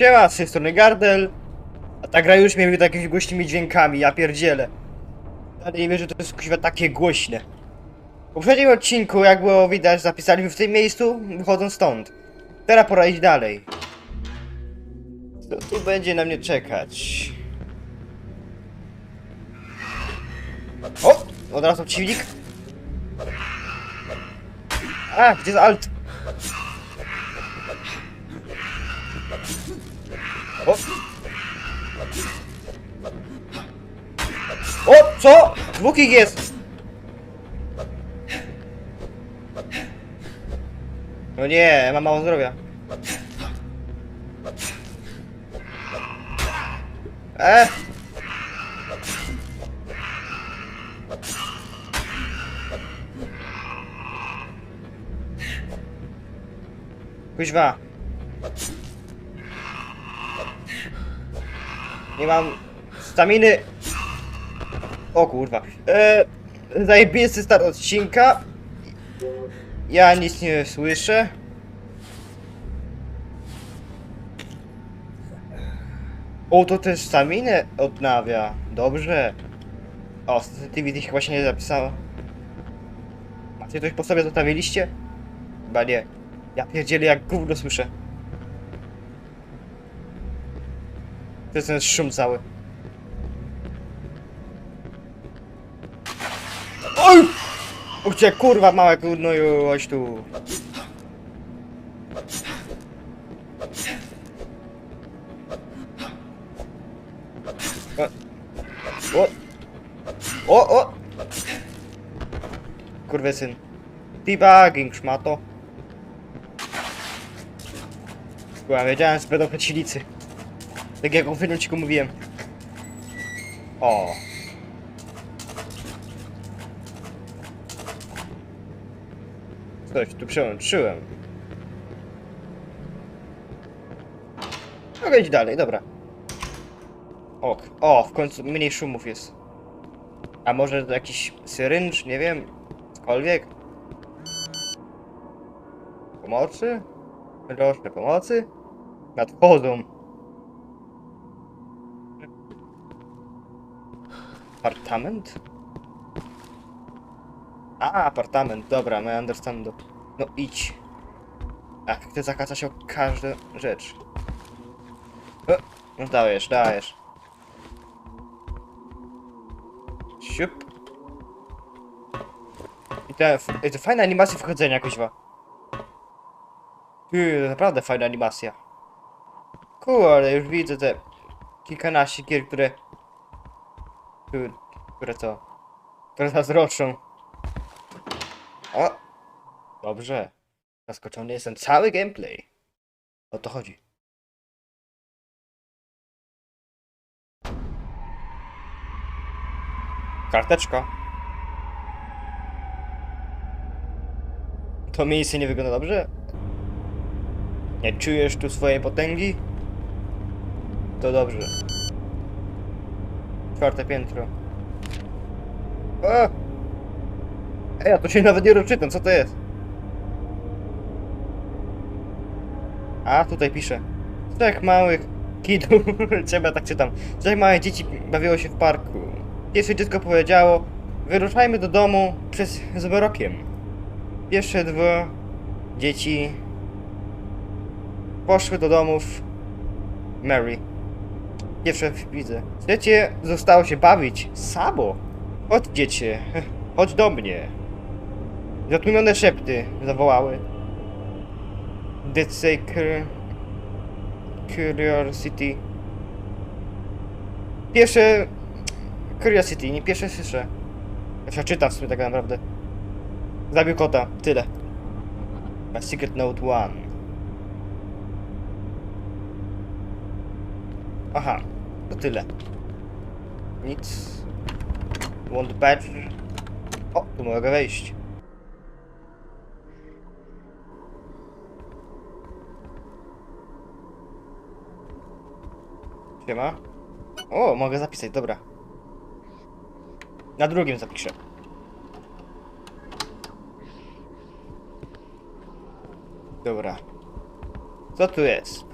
Siema, z tej strony Gardel. A ta gra już mnie takimi głośnymi dźwiękami, ja pierdzielę. Ale nie wierzę, że to jest kuźwa takie głośne. W poprzednim odcinku, jak było widać, zapisaliśmy w tym miejscu, wychodząc stąd. Teraz pora iść dalej. Co tu będzie na mnie czekać? O! Od razu przeciwnik. A, gdzie jest alt? O! O, co? Dwóch ich jest! No nie, mam mało zdrowia. E! Kuźwa. Nie mam staminy. O kurwa. E, zajebisty start odcinka. Ja nic nie słyszę. O, to też staminę odnawia. Dobrze. O, sensitivity chyba się nie zapisało. Macie coś po sobie zostawiliście? Chyba nie. Ja pierdzielę jak gówno słyszę. To jest ten szum cały. Oj! Uchcie kurwa małe gnoju, chodź tu. O! O! O! Kurwy syn. Debugging, szmato. Kurwa, wiedziałem, że będą checilicy. Tak jak o filmiku mówiłem. O. Coś tu przełączyłem. Mogę iść dalej, dobra. Ok. O, w końcu mniej szumów jest. A może to jakiś syrynż, nie wiem. Cokolwiek. Pomocy? Proszę, pomocy? Nadchodzą. Apartament? A, apartament, dobra, my understandu. No idź. Ach, ty zakasa się o każdą rzecz. O, no dajesz, dajesz. Siup. I te, i te fajne animacje wchodzenia, kuźwa. Ty, naprawdę fajna animacja. Kurde, już widzę te kilkanaście gier, które... Które, które to... Które zazdroszczą. O! Dobrze. Zaskoczony jestem cały gameplay. O to chodzi. Karteczka. To miejsce nie wygląda dobrze? Nie czujesz tu swojej potęgi? To dobrze. Czwarte piętro. O! Ej, ja to się nawet nie rozczytam, co to jest? A, tutaj pisze. Trzech małych kidów, trzeba tak czytam. Trzech małych dzieci bawiło się w parku. Pierwsze dziecko powiedziało, wyruszajmy do domu przez zmrokiem. Pierwsze dwa dzieci poszły do domów Mary. Pierwsze widzę. Trzecie zostało się bawić samo. Chodź dziecię, chodź do mnie. Zatłumione szepty zawołały. Dead Curiosity. Pierwsze... Curiosity, nie pierwsze słyszę. Się czyta w sumie tak naprawdę. Zabił kota, tyle. My Secret Note 1. Aha, to tyle. Nic. Want badge. O, tu mogę wejść. Siema. O, mogę zapisać, dobra. Na drugim zapiszę. Dobra. Co tu jest?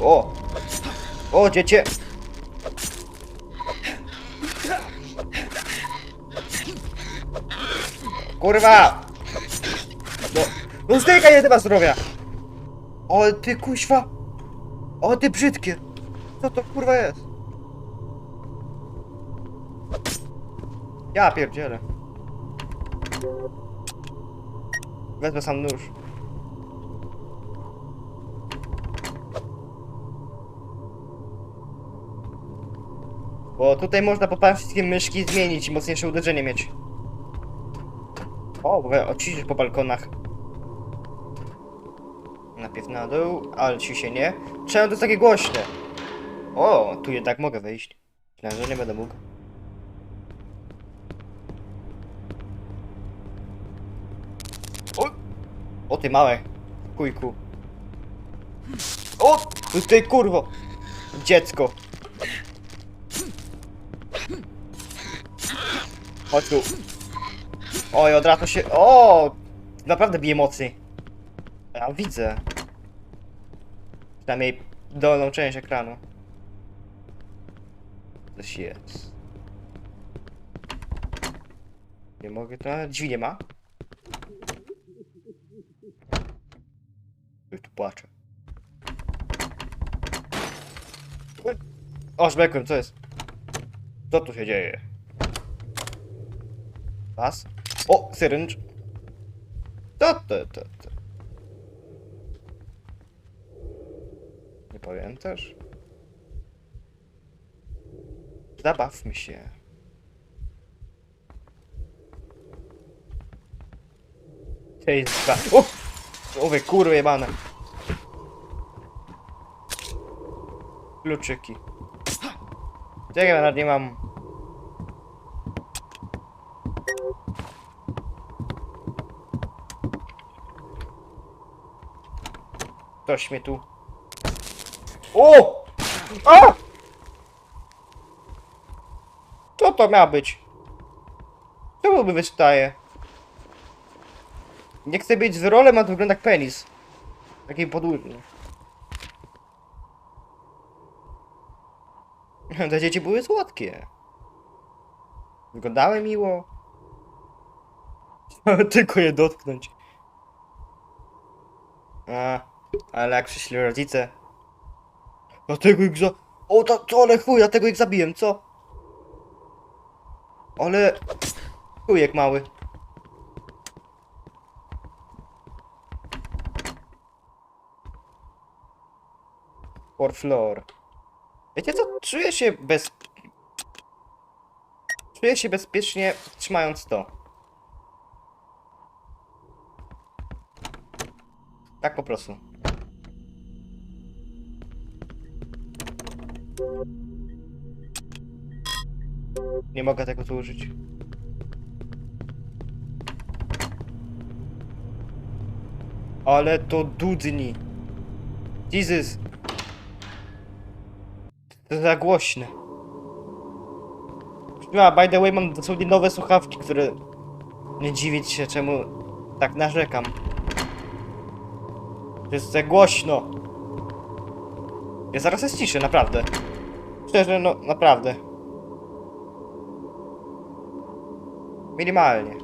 O! O, dziecię! Kurwa! No, no zdejka nie ma zdrowia! O, ty kuźwa! O, ty brzydkie! Co to kurwa jest? Ja pierdzielę. Wezmę sam nóż. Bo tutaj można po wszystkie myszki zmienić i mocniejsze uderzenie mieć. O, mogę ociszyć po balkonach. Najpierw na dół, ale ci się nie. Czemu to jest takie głośne? O, tu jednak mogę wejść. Myślałem, że nie będę mógł. O, o ty małe kujku. O, ty kurwo. Dziecko. Chodź tu. Oj, od razu się... O! Naprawdę bije mocniej. Ja widzę. Przynajmniej dolną część ekranu. Coś jest. Nie mogę to... Drzwi nie ma? Już tu płaczę. O, szbekłem, co jest? Co tu się dzieje? Was? O, syringe. To, to, to, to. Nie pamiętasz? Zabawmy się. Cześć, dwa. O! Owe kurwy jebane. Kluczyki. Czekaj, nawet nie mam Ktoś mnie tu. O! A! Co to miało być? Czemu by wystaje? Nie chcę być z rolem, a to wygląda jak penis. Taki podłużny. Te dzieci były słodkie. Wyglądały miło. Tylko je dotknąć. A, ale jak przyszli rodzice. Dlatego ich za... O, to, to ale chuj, dlatego ich zabiłem, co? Ale... Chujek mały. For floor. Wiecie co? Czuję się bez... Czuję się bezpiecznie trzymając to. Tak po prostu. Nie mogę tego tu użyć. Ale to dudni. Jesus. To za głośne. A, by the way, mam dosłownie nowe słuchawki, które... Nie dziwić się, czemu tak narzekam. To jest za głośno. Ja zaraz jest ciszy, naprawdę. Szczerze, no, naprawdę. Minimalnie.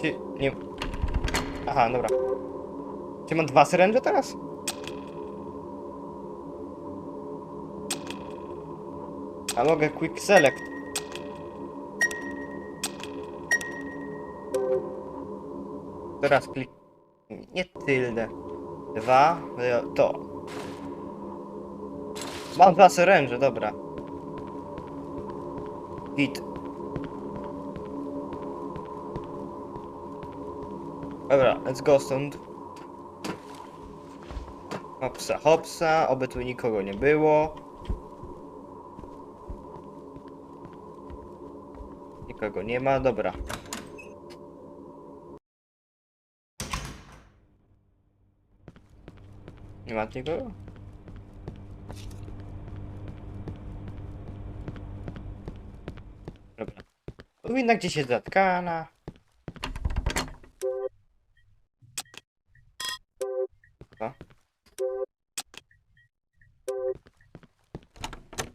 Czy nie... Aha, dobra. Czy mam dwa syrenże teraz? A mogę quick select. Teraz klik... Nie tylne. Dwa, to. Mam dwa syrenże, dobra. Git. Dobra, let's go stąd. Hopsa, hopsa, oby tu nikogo nie było. Nikogo nie ma, dobra. Nie ma nikogo? Powinna gdzieś jest zatkana. Co?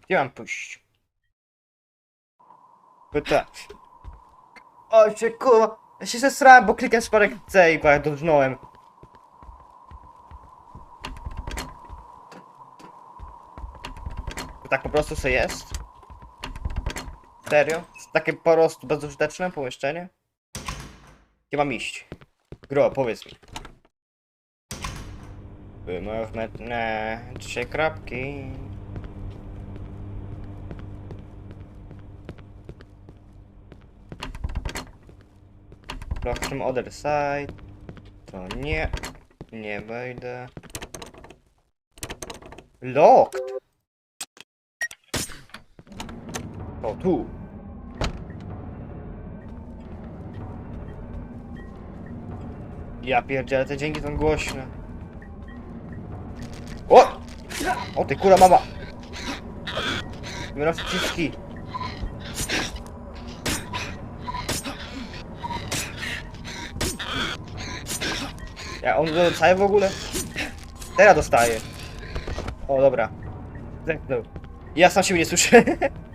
Gdzie mam pójść? Bo tak. O, się kurwa. Ja się zesrałem, bo klikam sparek C i kurwa dożnąłem. To tak po prostu co jest? Serio? Takie po prostu bezużyteczne pomieszczenie? Gdzie mam iść? Gro, powiedz mi. Wymowne trzy kropki. Block from other side. To nie. Nie wejdę. Locked! O, tu. Ja pierdzielę, te dźwięki są głośne. O! O ty kura mama! Zbieram przyciski. Ja on dostaje w ogóle? Teraz dostaje. O dobra. Zepnął. Ja sam siebie nie słyszę.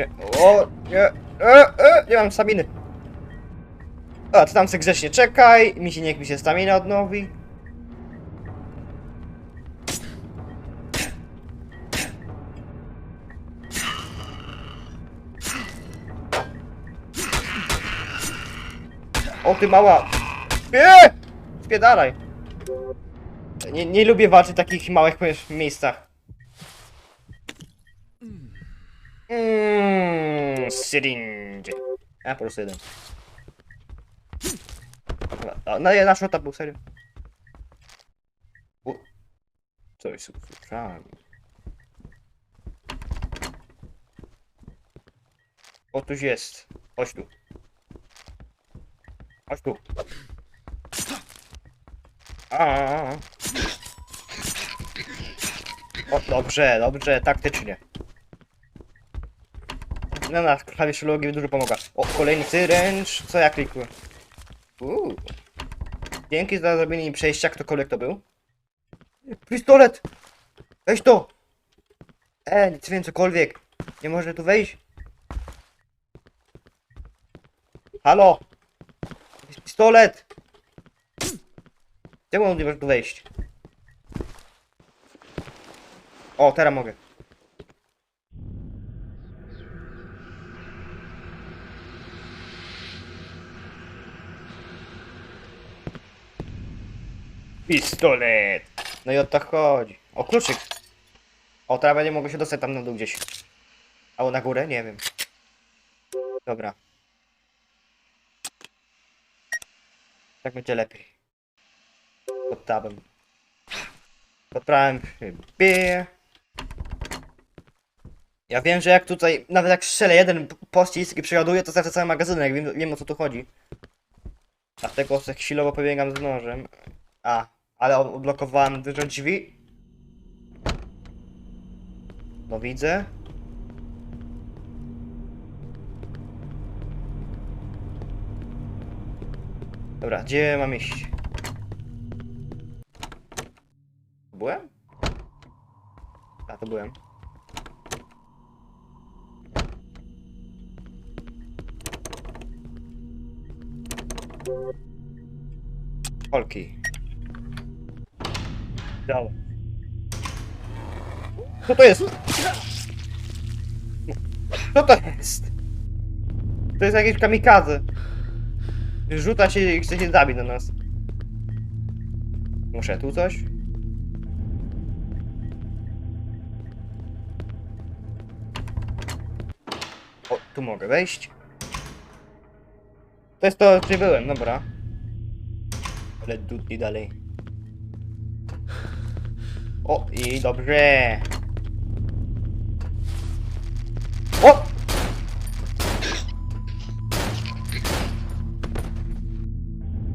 Nie, O, nie, e, e, nie mam staminy. A, ty tam se grzecznie czekaj, mi się niech mi się stamina odnowi. O ty mała! Eee! Spiedalaj! Nie, nie lubię walczyć w takich małych miejscach. Mmm, syringe. A, po prostu jeden. A, No, ja na szota był, serio. Coś. O, tuś jest. Chodź tu. Chodź tu. A. O, dobrze, dobrze, taktycznie. No na klawiszu logi dużo pomaga. O, kolejny syręcz. Co ja klikuję? Uuu. Dzięki za zrobienie mi przejścia, ktokolwiek to był. Pistolet! Weź to! E, nic wiem, cokolwiek. Nie może tu wejść? Halo! Pistolet! Czemu on nie może tu wejść? O, teraz mogę. Pistolet! No i o to chodzi. O, kluczyk. O, teraz będzie mogę się dostać tam na dół gdzieś. Albo na górę? Nie wiem. Dobra. Tak będzie lepiej. Pod tabem. Pod prawem. Ja wiem, że jak tutaj, nawet jak strzelę jeden pościsk i przeładuję, to zawsze cały magazynek, wiem, wiem o co tu chodzi. Dlatego tak chwilowo pobiegam z nożem. A, ale od- odblokowałem dużo drzwi. No widzę. Dobra, gdzie mam iść? Byłem? A, to byłem. Polki. Co to jest? Co to jest? To jest jakiś kamikaze. Rzuca się i chce się zabić na nas. Muszę tu coś? O, tu mogę wejść. To jest to, gdzie byłem, dobra. Ale dudni dalej. O, i dobrze. O!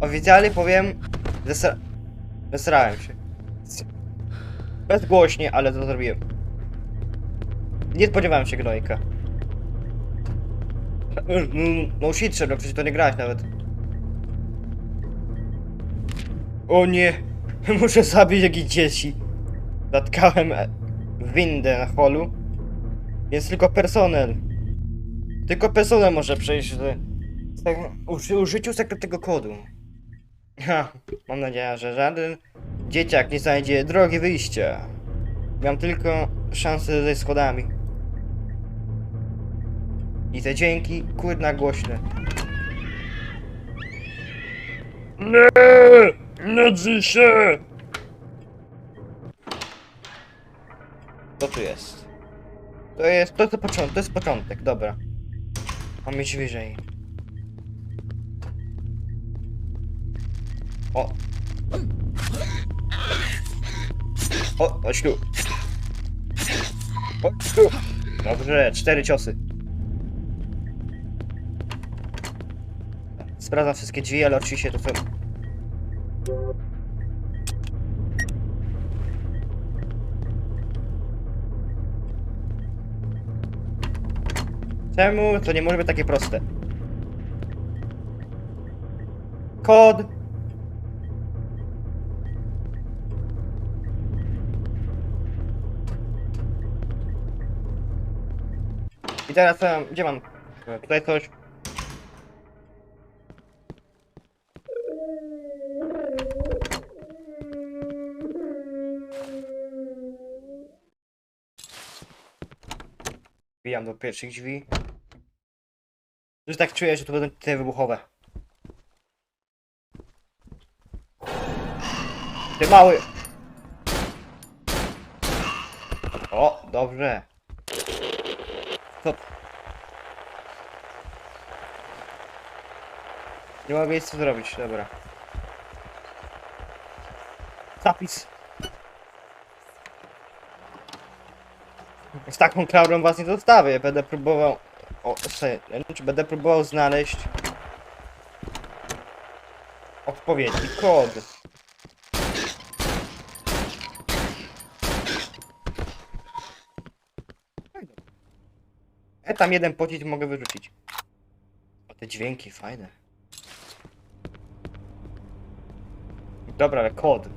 Oficjalnie powiem, zesra... zesrałem się. Bezgłośnie, ale to zrobiłem. Nie spodziewałem się gnojka. No shit, Sherlock, przecież to nie grałeś nawet. O nie! Muszę zabić jakieś dzieci. Zatkałem windę na holu. Więc tylko personel. Tylko personel może przejść z, uży, użyciu sekretnego kodu. Ha, mam nadzieję, że żaden dzieciak nie znajdzie drogi wyjścia. Mam tylko szansę ze schodami. I te dźwięki kurna głośne. Nie! Nie drzyj Co tu jest? To jest, to jest początek, to jest początek, dobra. Mam iść wyżej. O! O, chodź tu. Chodź tu. Dobrze, cztery ciosy. Sprawdzam wszystkie drzwi, ale oczywiście to są... Czemu to nie może być takie proste? Kod! I teraz um, gdzie mam? Tutaj coś. Wbijam do pierwszych drzwi. Już tak czuję, że tu będą te wybuchowe. Ty mały! O, dobrze. Co? Nie nic tu zrobić, dobra. Zapis. Z taką klaudą was nie zostawię. Będę próbował. O, sobie, czy będę próbował znaleźć odpowiedni kod. E, tam jeden pocisk mogę wyrzucić. O, te dźwięki fajne. Dobra, ale kod.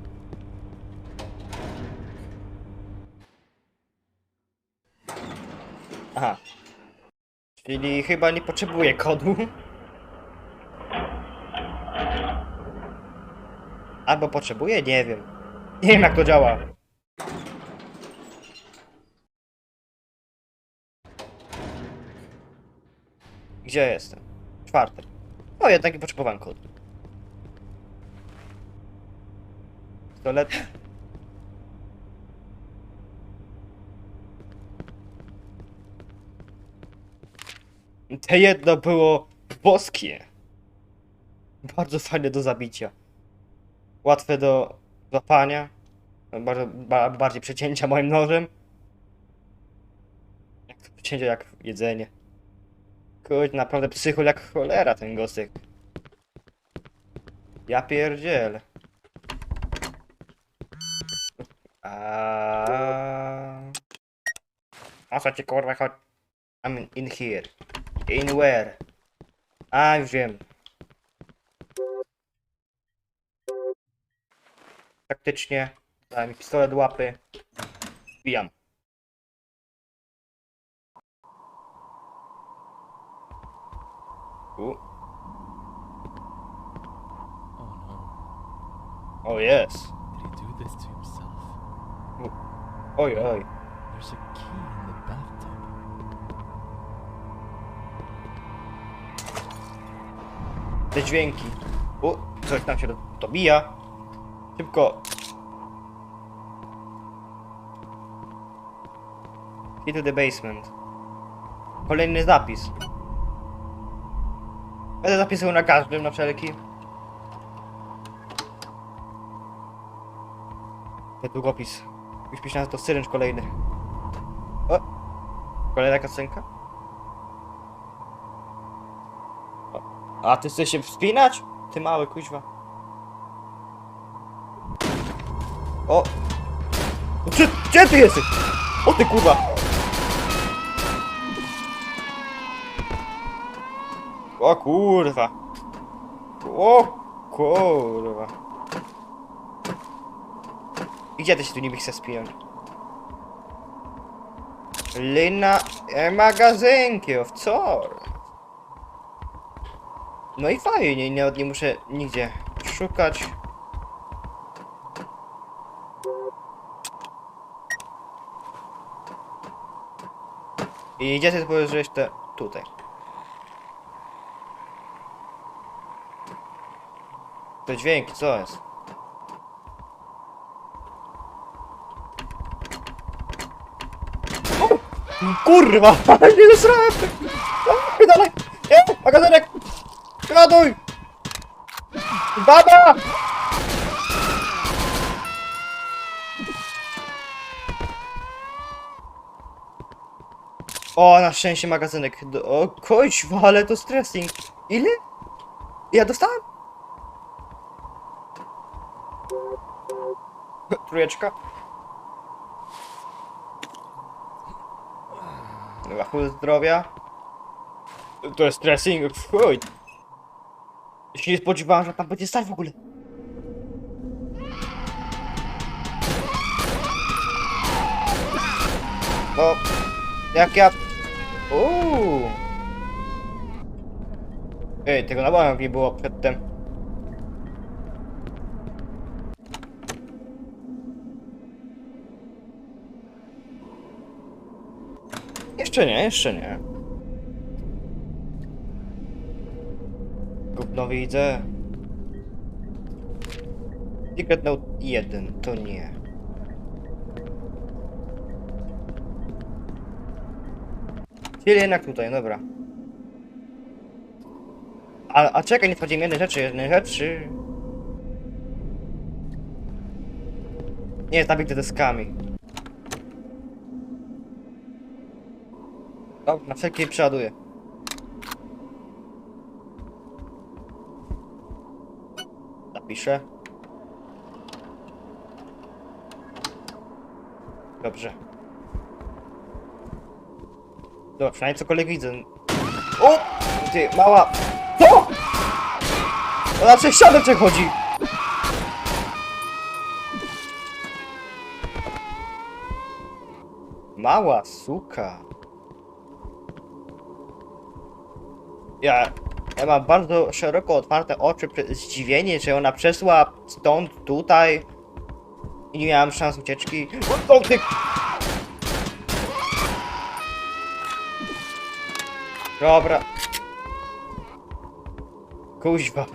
Aha. Czyli chyba nie potrzebuję kodu. Albo potrzebuję? Nie wiem. Nie wiem jak to działa. Gdzie jestem? Czwarty. O, jednak nie potrzebowałem kodu. Pistolet. Te jedno było boskie. Bardzo fajne do zabicia. Łatwe do złapania. Bardzo, ba, bardziej przecięcia moim nożem. Jak to przecięcie jak jedzenie. Kurde, naprawdę psychol jak cholera ten gosek. Ja pierdzielę. A. Co ci kurwa chodzi? I'm in here. In where? A, już wiem. Taktycznie. Dałem mi pistolet łapy. Wbijam. U. Oh. O jest. Did he do this to himself? Oj, oj. There's a Te dźwięki. U, coś tam się do- dobija. Szybko. Key to the basement. Kolejny zapis. Będę zapisywał na każdym, na wszelki. Ten długopis. Już myślałem, że to syrycz kolejny. O! Kolejna kasenka? A ty chcesz się wspinać? Ty mały kuźwa. O! Gdzie, gdzie ty jesteś? O ty kurwa! O kurwa! O kurwa! Gdzie ty się tu niby chce spiąć? Lina e, magazynki of course. No i fajnie, nie, nie muszę nigdzie szukać. I gdzie ty położyłeś te... tutaj. To dźwięki, co jest? Kurwa! Nie zesrałem! O, Dalej! Nie! Magazynek! Ładuj! Baba! O, na szczęście magazynek. O, koźwa, ale to stressing. Ile? Ja dostałem? Trójeczka. Dobra, zdrowia. To jest stressing, chuj. Ja się nie spodziewałem, że tam będzie stać w ogóle. No, jak ja... Uuu. Ej, tego na nie było przedtem. Jeszcze nie, jeszcze nie. Gówno widzę. Secret Note 1, to nie. Czyli jednak tutaj, dobra. A, a czekaj, nie wchodzimy jednej rzeczy, jednej rzeczy. Nie, zabity deskami. Dobra, na wszelki przeładuję. Zapiszę. Dobrze. Dobra, przynajmniej cokolwiek widzę. O! Ty, mała... Co? Ona przez ścianę przechodzi! Mała suka. Ja, ja mam bardzo szeroko otwarte oczy, zdziwienie, że ona przeszła stąd, tutaj i nie miałam szans ucieczki. O, ty... Dobra. Kuźwa.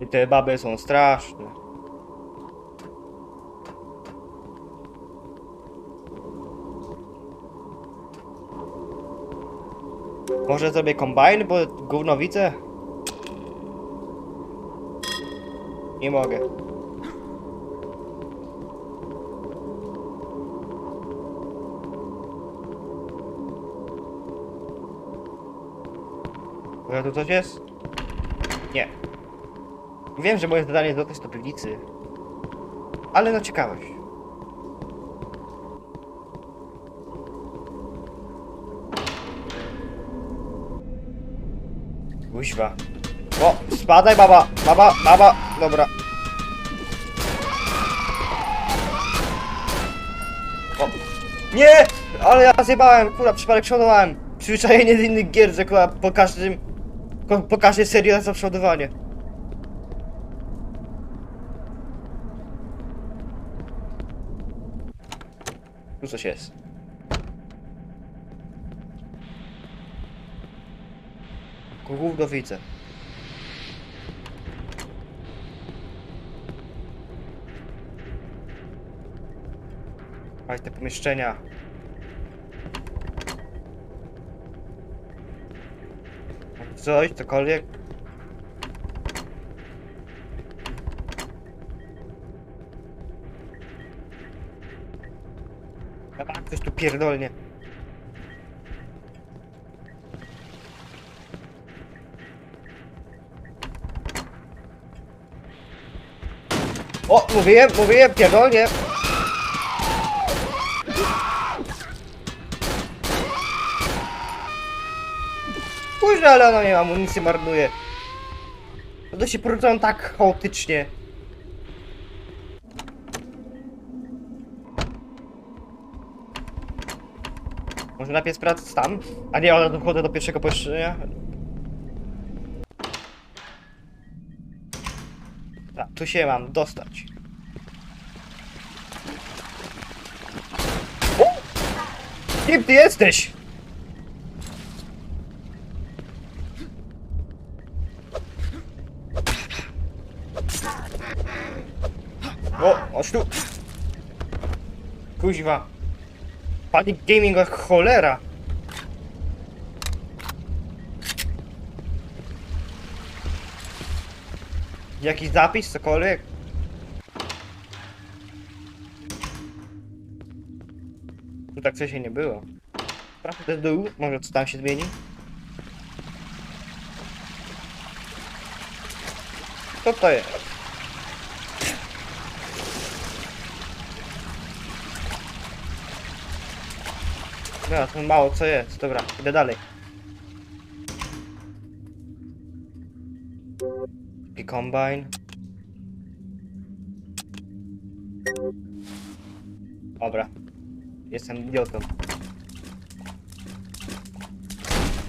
I te baby są straszne. Może zrobię kombajn, bo gówno widzę? Nie mogę. Może tu coś jest? Nie. Wiem, że moje zadanie jest dotrzeć do piwnicy. Ale no ciekawość. Kuźwa. O, spadaj baba, baba, baba, dobra. O. Nie! Ale ja zjebałem, kurwa, przypadek przodowałem. Przyzwyczajenie z innych gier, że kurwa po każdym... Po, po każdej serii jest przodowanie. Tu coś jest. Gówno widzę. Aj, te pomieszczenia. Coś, cokolwiek. A tak, coś tu pierdolnie. O, mówiłem, mówiłem, pierdolnie. Kurze, ale ona nie amunicję marnuje. No One się produkują tak chaotycznie. Może najpierw sprawdzić tam? A nie, ona dochodzę do pierwszego pomieszczenia. Tu się mam dostać. Kim ty jesteś? O, oż tu. Kuźwa. Pani gaming jak cholera. Jakiś zapis, cokolwiek? Tu tak wcześniej nie było. Sprawdźmy też dół, może co tam się zmieni. Co to jest? Dobra, to mało co jest. Dobra, idę dalej. Combine. Dobra. Jestem idiotą.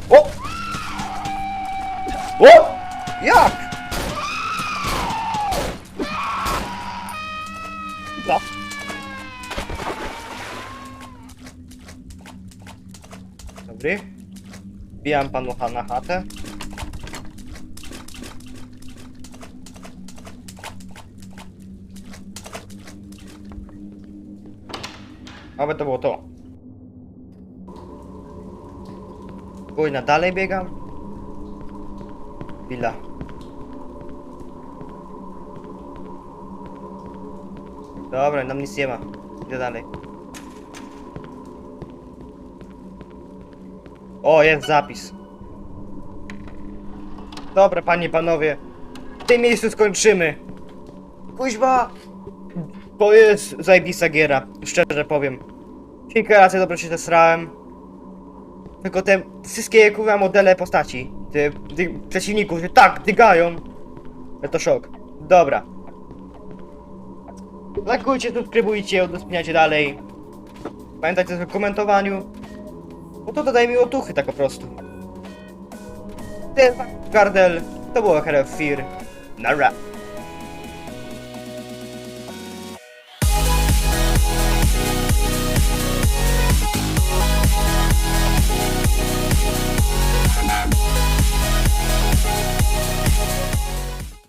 O! O! Jak? No. Dobry. Wbijam panu na chatę. Aby to było to. Pójdę dalej biegam. Chwila. Dobra, nam nic nie ma. Idę dalej. O, jest zapis. Dobra, panie, panowie. W tym miejscu skończymy. Kuźba! To jest zajebista giera, szczerze powiem. Kilka razy dobrze się zesrałem. Tylko te wszystkie kurwa modele postaci, dy, przeciwników się tak dygają. To szok. Dobra. Lajkujcie, subskrybujcie, udostępniajcie dalej. Pamiętajcie o komentowaniu. Bo to dodaje mi otuchy tak po prostu. Ten Gardel, to było Hero Fear. Nara.